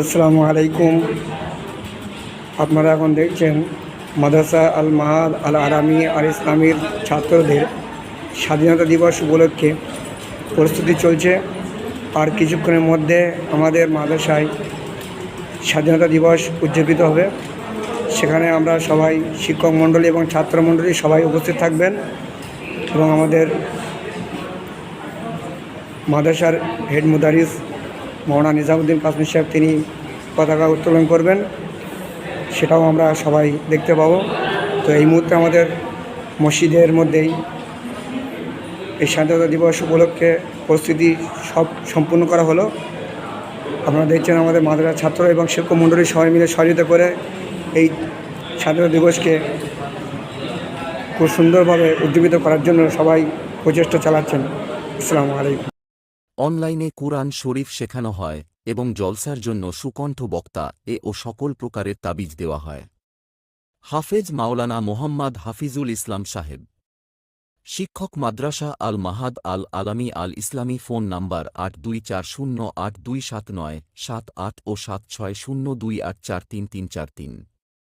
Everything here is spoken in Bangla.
আসসালামু আলাইকুম। আপনারা এখন দেখছেন মাদ্রাসা আল মাহাদ আল আরামি আর ইসলামীর ছাত্রদের স্বাধীনতা দিবস উপলক্ষে প্রস্তুতি চলছে। আর কিছুক্ষণের মধ্যে আমাদের মাদ্রাসায় স্বাধীনতা দিবস উদযাপিত হবে। সেখানে আমরা সবাই শিক্ষক মণ্ডলী এবং ছাত্র মণ্ডলী সবাই উপস্থিত থাকবেন এবং আমাদের মাদ্রাসার হেড মুদারিস মৌলানা নিজামুদ্দিন কাশ্মীর সাহেব তিনি পতাকা উত্তোলন করবেন, সেটাও আমরা সবাই দেখতে পাবো। তো এই মুহূর্তে আমাদের মসজিদের মধ্যেই এই স্বাধীনতা দিবস উপলক্ষে প্রস্তুতি সব সম্পূর্ণ করা হলো। আপনারা দেখছেন আমাদের মাদ্রাসার ছাত্র এবং শিক্ষক মণ্ডলী সবাই মিলে সহযোগিতা করে এই স্বাধীনতা দিবসকে খুব সুন্দরভাবে উদ্দীপিত করার জন্য সবাই প্রচেষ্টা চালাচ্ছেন। আসসালামু আলাইকুম। অনলাইনে কুরআন শরীফ শেখানো হয় এবং জলসার জন্য সুকণ্ঠ বক্তা এ ও সকল প্রকারের তাবিজ দেওয়া হয়। হাফেজ মাওলানা মোহাম্মদ হাফিজুল ইসলাম সাহেব। শিক্ষক মাদ্রাসা আল মাহাদ আল আলামী আল ইসলামী ফোন নাম্বার আট দুই চার শূন্য আট দুই সাত নয় সাত আট ও সাত ছয় শূন্য দুই আট চার তিন তিন চার তিন।